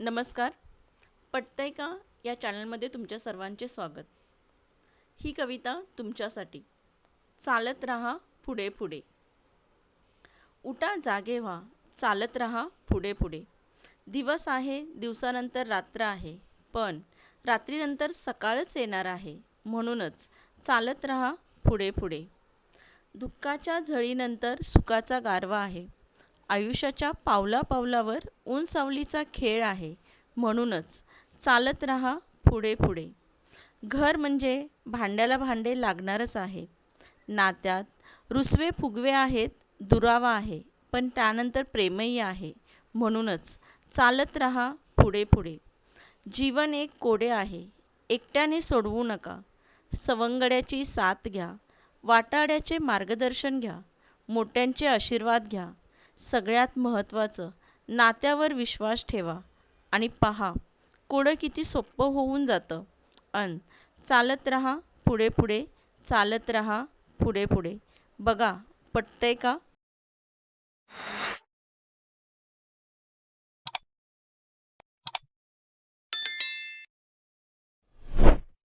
नमस्कार. पटतंय का या चॅनलमध्ये तुमच्या सर्वांचे स्वागत. ही कविता तुमच्यासाठी. चालत राहा पुढे पुढे. उठा जागे व्हा चालत राहा पुढे पुढे. दिवस आहे दिवसानंतर रात्र आहे पण रात्रीनंतर सकाळच येणार आहे म्हणूनच चालत राहा पुढे पुढे. दुःखाच्या झळीनंतर सुखाचा गारवा आहे आयुष्याच्या पावला पावलावर ऊन सावलीचा खेळ आहे. म्हणूनच चालत राहा पुढे पुढे. घर म्हणजे भांड्याला भांडे लागणारच आहे. नात्यात रुसवे फुगवे आहेत दुरावा आहे पण त्यानंतर प्रेमही आहे. म्हणूनच चालत राहा पुढे पुढे. जीवन एक कोडे आहे एकट्याने सोडवू नका. सवंगड्याची साथ घ्या वाटाड्याचे मार्गदर्शन घ्या मोठ्यांचे आशीर्वाद घ्या. सगळ्यात महत्त्वाचं. नात्यावर विश्वास ठेवा. आणि पहा कोडं किती सोपं होऊन जातं. अन चालत राहा पुढे पुढे चालत राहा पुढे पुढे. बघा पटतंय का?